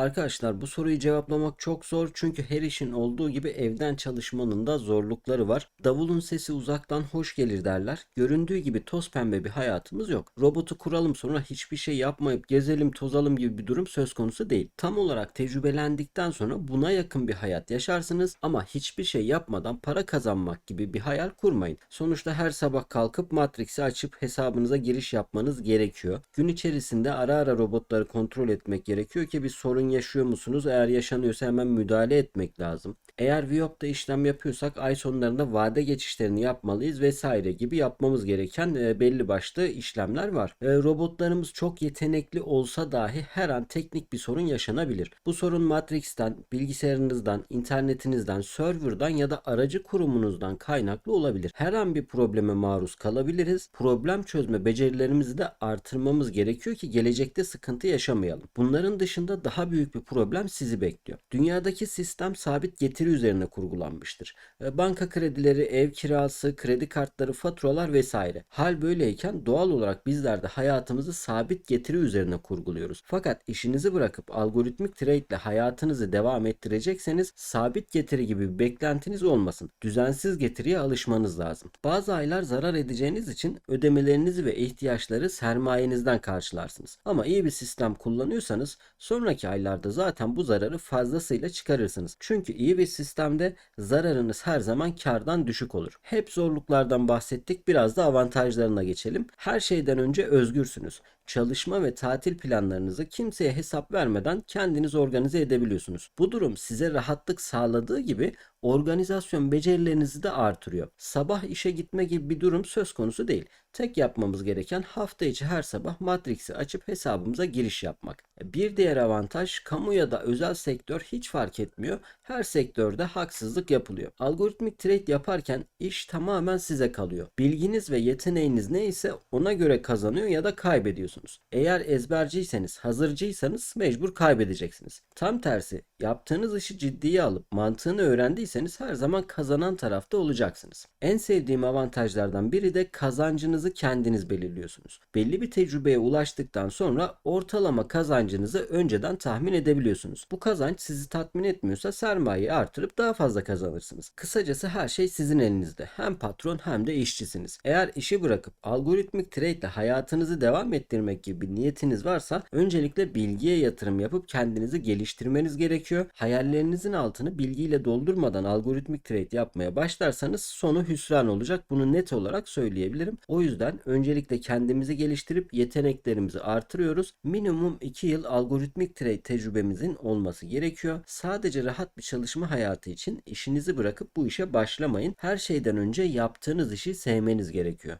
Arkadaşlar bu soruyu cevaplamak çok zor çünkü her işin olduğu gibi evden çalışmanın da zorlukları var. Davulun sesi uzaktan hoş gelir derler. Göründüğü gibi toz pembe bir hayatımız yok. Robotu kuralım sonra hiçbir şey yapmayıp gezelim tozalım gibi bir durum söz konusu değil. Tam olarak tecrübelendikten sonra buna yakın bir hayat yaşarsınız ama hiçbir şey yapmadan para kazanmak gibi bir hayal kurmayın. Sonuçta her sabah kalkıp Matrix'i açıp hesabınıza giriş yapmanız gerekiyor. Gün içerisinde ara ara robotları kontrol etmek gerekiyor ki bir sorun yaşıyor musunuz? Eğer yaşanıyorsa hemen müdahale etmek lazım. Eğer Viop'ta işlem yapıyorsak ay sonlarında vade geçişlerini yapmalıyız vesaire gibi yapmamız gereken e, belli başlı işlemler var. E, robotlarımız çok yetenekli olsa dahi her an teknik bir sorun yaşanabilir. Bu sorun Matrix'ten, bilgisayarınızdan, internetinizden, serverdan ya da aracı kurumunuzdan kaynaklı olabilir. Her an bir probleme maruz kalabiliriz. Problem çözme becerilerimizi de artırmamız gerekiyor ki gelecekte sıkıntı yaşamayalım. Bunların dışında daha büyük bir problem sizi bekliyor. Dünyadaki sistem sabit getiri üzerine kurgulanmıştır. E, Banka kredileri, ev kirası, kredi kartları, faturalar vesaire. Hal böyleyken doğal olarak bizler de hayatımızı sabit getiri üzerine kurguluyoruz. Fakat işinizi bırakıp algoritmik trade ile hayatınızı devam ettirecekseniz sabit getiri gibi bir beklentiniz olmasın. Düzensiz getiriye alışmanız lazım. Bazı aylar zarar edeceğiniz için ödemelerinizi ve ihtiyaçları sermayenizden karşılarsınız. Ama iyi bir sistem kullanıyorsanız sonraki aylarda zaten bu zararı fazlasıyla çıkarırsınız. Çünkü iyi bir sistemde zararınız her zaman kardan düşük olur. Hep zorluklardan bahsettik. Biraz da avantajlarına geçelim. Her şeyden önce özgürsünüz. Çalışma ve tatil planlarınızı kimseye hesap vermeden kendiniz organize edebiliyorsunuz. Bu durum size rahatlık sağladığı gibi organizasyon becerilerinizi de artırıyor. Sabah işe gitme gibi bir durum söz konusu değil. Tek yapmamız gereken hafta içi her sabah Matrix'i açıp hesabımıza giriş yapmak. Bir diğer avantaj kamu ya da özel sektör hiç fark etmiyor. Her sektörde haksızlık yapılıyor. Algoritmik trade yaparken iş tamamen size kalıyor. Bilginiz ve yeteneğiniz neyse ona göre kazanıyor ya da kaybediyorsunuz. Eğer ezberciyseniz, hazırcıysanız mecbur kaybedeceksiniz. Tam tersi yaptığınız işi ciddiye alıp mantığını öğrendiyseniz her zaman kazanan tarafta olacaksınız. En sevdiğim avantajlardan biri de kazancınızı kendiniz belirliyorsunuz. Belli bir tecrübeye ulaştıktan sonra ortalama kazancınızı önceden tahmin edebiliyorsunuz. Bu kazanç sizi tatmin etmiyorsa sermayeyi artırıp daha fazla kazanırsınız. Kısacası her şey sizin elinizde. Hem patron hem de işçisiniz. Eğer işi bırakıp algoritmik trade ile hayatınızı devam ettirmek gibi niyetiniz varsa öncelikle bilgiye yatırım yapıp kendinizi geliştirmeniz gerekiyor. Hayallerinizin altını bilgiyle doldurmadan algoritmik trade yapmaya başlarsanız sonu hüsran olacak. Bunu net olarak söyleyebilirim. O yüzden öncelikle kendimizi geliştirip yeteneklerimizi artırıyoruz. Minimum 2 yıl algoritmik trade tecrübemizin olması gerekiyor. Sadece rahat bir çalışma hayatı için işinizi bırakıp bu işe başlamayın. Her şeyden önce yaptığınız işi sevmeniz gerekiyor.